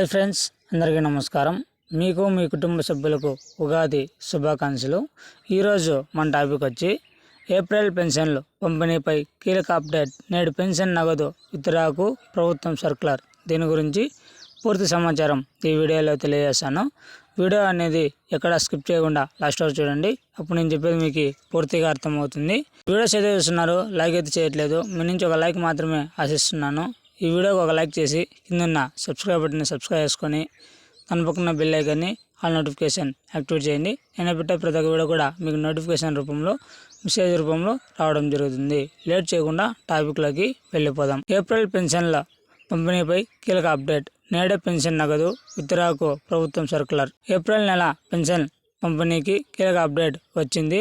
Hi friends అందరికీ నమస్కారం. మీకు మీ కుటుంబ సభ్యులకు ఉగాది శుభాకాంక్షలు. ఈరోజు మన టాపిక్ వచ్చి ఏప్రిల్ పెన్షన్లు. పంపిణీపై కీలక అప్డేట్. నేడు పెన్షన్ నగదు ఇతరాకు ప్రభుత్వం సర్కులర్ దీని గురించి పూర్తి సమాచారం ఈ వీడియోలో తెలియజేస్తాను. వీడియో అనేది ఎక్కడ స్కిప్ చేయకుండా లాస్ట్ వరకు చూడండి. అప్పుడు నేను చెప్పేది మీకు పూర్తిగా అర్థమవుతుంది. వీడియోస్ అయితే చూస్తున్నారు? లైక్ అయితే చేయట్లేదు. మీ నుంచి ఒక లైక్ మాత్రమే ఆశిస్తున్నాను. ఈ వీడియోకి ఒక లైక్ చేసి కిందన్న సబ్స్క్రైబ్ బటన్ సబ్స్క్రైబ్ చేసుకొని దాని పక్కన బెల్ ఐకాన్ని ఆల్ నోటిఫికేషన్ యాక్టివేట్ చేయండి. నేను పెట్టే ప్రతి ఒక్క వీడియో కూడా మీకు నోటిఫికేషన్ రూపంలో మెసేజ్ రూపంలో రావడం జరుగుతుంది. లేట్ చేయకుండా టాపిక్లోకి వెళ్ళిపోదాం. ఏప్రిల్ పెన్షన్ల పంపిణీపై కీలక అప్డేట్ నేడే పెన్షన్ నగదు విత్తరాకు ప్రభుత్వం సర్కులర్ ఏప్రిల్ నెల పెన్షన్ పంపిణీకి కీలక అప్డేట్ వచ్చింది.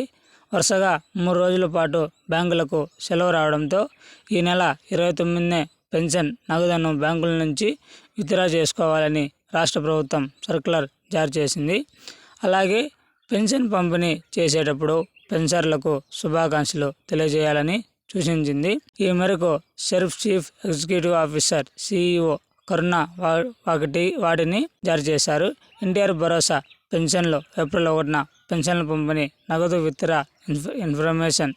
వరుసగా మూడు రోజుల పాటు బ్యాంకులకు సెలవు రావడంతో ఈ నెల ఇరవై తొమ్మిదినే పెన్షన్ నగదును బ్యాంకుల నుంచి విత్డ్రా చేసుకోవాలని రాష్ట్ర ప్రభుత్వం సర్కులర్ జారీ చేసింది. అలాగే పెన్షన్ పంపిణీ చేసేటప్పుడు పెన్షన్లకు శుభాకాంక్షలు తెలియజేయాలని సూచించింది. ఈ మేరకు sheriff chief executive officer CEO Karuna వా- వాటిని జారీ చేశారు. ఎన్టీఆర్ భరోసా పెన్షన్లు ఏప్రిల్ ఒకటిన పెన్షన్ల పంపిణీ నగదు విత్డ్రా ఇన్ఫ- ఇన్ఫర్మేషన్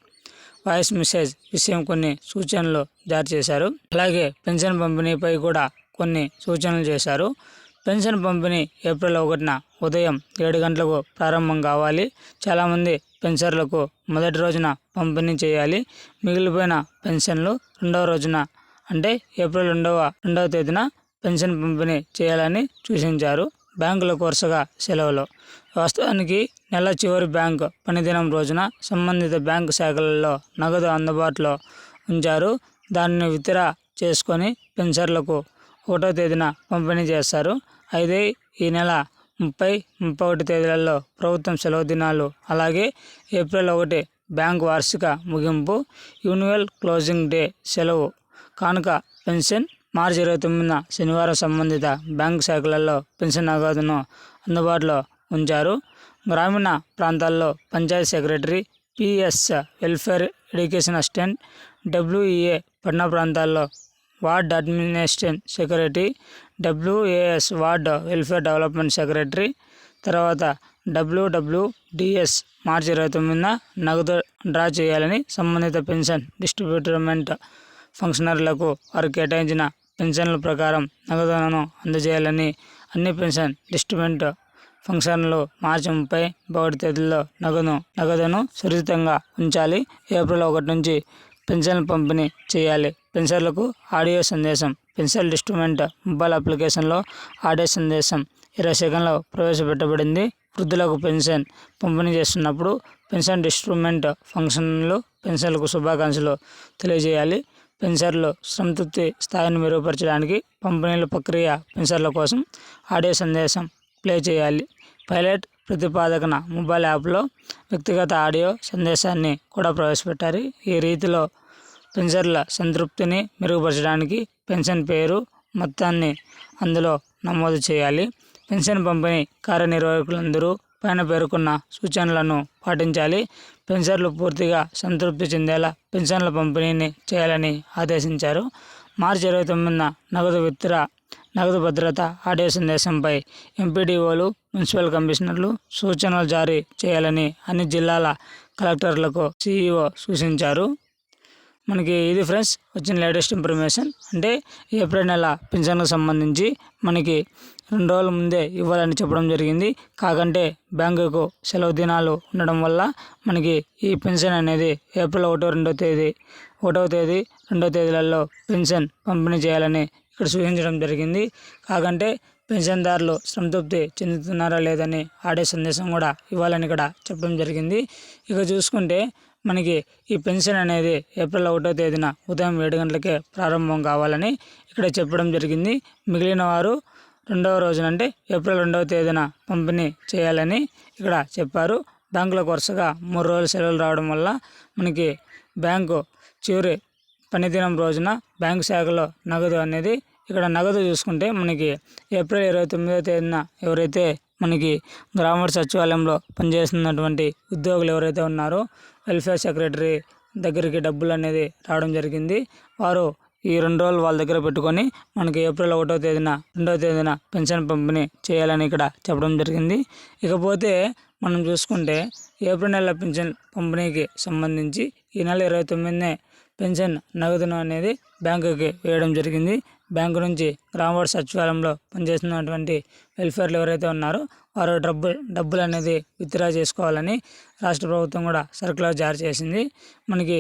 వాయిస్ మెసేజ్ విషయం కొన్ని సూచనలు జారీ చేశారు. అలాగే పెన్షన్ పంపిణీపై కూడా కొన్ని సూచనలు చేశారు. పెన్షన్ పంపిణీ ఏప్రిల్ ఒకటిన ఉదయం ఏడు గంటలకు ప్రారంభం కావాలి. చాలామంది పెన్షన్లకు మొదటి రోజున పంపిణీ చేయాలి. మిగిలిపోయిన పెన్షన్లు రెండవ రోజున అంటే ఏప్రిల్ రెండవ రెండవ తేదీన పెన్షన్ పంపిణీ చేయాలని సూచించారు. బ్యాంకులకు వరుసగా సెలవులు. వాస్తవానికి నెల చివరి బ్యాంకు పనిదినం రోజున సంబంధిత బ్యాంకు శాఖలలో నగదు అందుబాటులో ఉంచారు. దానిని విత్డ్రా చేసుకొని పెన్షన్లకు ఒకటో తేదీన పంపిణీ చేస్తారు. అయితే ఈ నెల ముప్పై ముప్పై ఒకటి తేదీలలో ప్రభుత్వం సెలవు దినాలు అలాగే ఏప్రిల్ ఒకటి బ్యాంక్ వార్షిక ముగింపు యూనివల్ క్లోజింగ్ డే సెలవు కానుక పెన్షన్ మార్చి ఇరవై తొమ్మిదిన శనివారం సంబంధిత బ్యాంక్ శాఖలలో పెన్షన్ నగదును అందుబాటులో ఉంచారు. గ్రామీణ ప్రాంతాల్లో panchayat secretary PS welfare education assistant WEA పట్టణ ప్రాంతాల్లో ward administration secretary WAS ward welfare development secretary తర్వాత డబ్ల్యూడబ్ల్యూడిఎస్ మార్చి ఇరవై తొమ్మిదిన నగదు డ్రా చేయాలని సంబంధిత పెన్షన్ డిస్ట్రిబ్యూటర్మెంట్ ఫంక్షనర్లకు వారు కేటాయించిన పెన్షన్ల ప్రకారం నగదులను అందజేయాలని అన్ని పెన్షన్ డిస్ట్రిబ్యూట్ ఫంక్షన్లు మార్చి ముప్పై ఒకటి తేదీల్లో నగదును నగదును సురక్షితంగా ఉంచాలి. ఏప్రిల్ ఒకటి నుంచి పెన్షన్ పంపిణీ చేయాలి. పెన్షన్లకు ఆడియో సందేశం పెన్షన్ డిస్ట్రిబ్యూట్ మొబైల్ అప్లికేషన్లో ఆడియో సందేశం ఇరవై సెకండ్లో ప్రవేశపెట్టబడింది. వృద్ధులకు పెన్షన్ పంపిణీ చేస్తున్నప్పుడు పెన్షన్ డిస్ట్రిబ్యూట్ ఫంక్షన్లు పెన్షన్లకు శుభాకాంక్షలు తెలియజేయాలి. పెన్సర్లు సంతృప్తి స్థాయిని మెరుగుపరచడానికి పంపిణీల ప్రక్రియ పెన్సర్ల కోసం ఆడియో సందేశం ప్లే చేయాలి. పైలట్ ప్రతిపాదకన మొబైల్ యాప్లో వ్యక్తిగత ఆడియో సందేశాన్ని కూడా ప్రవేశపెట్టారు ఈ రీతిలో పెన్షన్ల సంతృప్తిని మెరుగుపరచడానికి పెన్షన్ పేరు మొత్తాన్ని అందులో నమోదు చేయాలి. పెన్షన్ పంపిణీ కార్యనిర్వాహకులందరూ పైన పేర్కొన్న సూచనలను పాటించాలి. పెన్షన్లు పూర్తిగా సంతృప్తి చెందేలా పెన్షన్ల పంపిణీని చేయాలని ఆదేశించారు. మార్చి ఇరవై తొమ్మిదిన నగదు విత్ర నగదు భద్రత ఆడియో సందేశంపై ఎంపీడీఓలు మున్సిపల్ కమిషనర్లు సూచనలు జారీ చేయాలని అన్ని జిల్లాల కలెక్టర్లకు సీఈఓ సూచించారు. మనకి ఇది ఫ్రెండ్స్ వచ్చిన లేటెస్ట్ ఇన్ఫర్మేషన్. అంటే ఏప్రిల్ నెల పెన్షన్కు సంబంధించి మనకి రెండు రోజుల ముందే ఇవ్వాలని చెప్పడం జరిగింది. కాకంటే బ్యాంకుకు సెలవు దినాలు ఉండడం వల్ల మనకి ఈ పెన్షన్ అనేది ఏప్రిల్ ఒకటో రెండో తేదీ ఒకటవ తేదీ రెండో తేదీలలో పెన్షన్ పంపిణీ చేయాలని ఇక్కడ సూచించడం జరిగింది. కాకంటే పెన్షన్దారులు సంతృప్తి చెందుతున్నారా లేదని ఆడే సందేశం కూడా ఇవ్వాలని ఇక్కడ చెప్పడం జరిగింది. ఇక చూసుకుంటే మనకి ఈ పెన్షన్ అనేది ఏప్రిల్ ఒకటో తేదీన ఉదయం ఏడు గంటలకే ప్రారంభం కావాలని ఇక్కడ చెప్పడం జరిగింది. మిగిలిన వారు రెండవ రోజున అంటే ఏప్రిల్ రెండవ తేదీన పంపిణీ చేయాలని ఇక్కడ చెప్పారు. బ్యాంకులకు వరుసగా మూడు రోజులు సెలవులు రావడం వల్ల మనకి బ్యాంకు చివరి పనిదినం రోజున బ్యాంకు శాఖలో నగదు అనేది ఇక్కడ నగదు చూసుకుంటే మనకి ఏప్రిల్ ఇరవై తొమ్మిదో తేదీన ఎవరైతే మనకి గ్రామ సచివాలయంలో పనిచేస్తున్నటువంటి ఉద్యోగులు ఎవరైతే ఉన్నారో వెల్ఫేర్ సెక్రటరీ దగ్గరికి డబ్బులు అనేది రావడం జరిగింది. వారు ఈ రెండు రోజులు వాళ్ళ దగ్గర పెట్టుకొని మనకి ఏప్రిల్ ఒకటో తేదీన రెండో తేదీన పెన్షన్ పంపిణీ చేయాలని ఇక్కడ చెప్పడం జరిగింది. ఇకపోతే మనం చూసుకుంటే ఏప్రిల్ నెల పెన్షన్ పంపిణీకి సంబంధించి ఈ నెల ఇరవై తొమ్మిదినే పెన్షన్ నగదును అనేది బ్యాంకుకి వేయడం జరిగింది. బ్యాంకు నుంచి గ్రామవాడ సచివాలయంలో పనిచేస్తున్నటువంటి వెల్ఫేర్లు ఎవరైతే ఉన్నారో వారు డబ్బు డబ్బులు అనేది విత్డ్రా చేసుకోవాలని రాష్ట్ర ప్రభుత్వం కూడా సర్కులర్ జారీ చేసింది. మనకి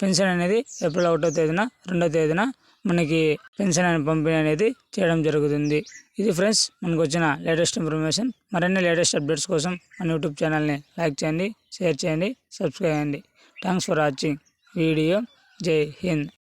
పెన్షన్ అనేది ఏప్రిల్ ఒకటో తేదీన రెండో తేదీన మనకి పెన్షన్ అనే పంపిణీ అనేది చేయడం జరుగుతుంది. ఇది ఫ్రెండ్స్ మనకు వచ్చిన లేటెస్ట్ ఇన్ఫర్మేషన్. మరిన్ని లేటెస్ట్ అప్డేట్స్ కోసం మన యూట్యూబ్ ఛానల్ని లైక్ చేయండి షేర్ చేయండి సబ్స్క్రైబ్ చేయండి. Thanks for watching. వీడియో జై హింద్.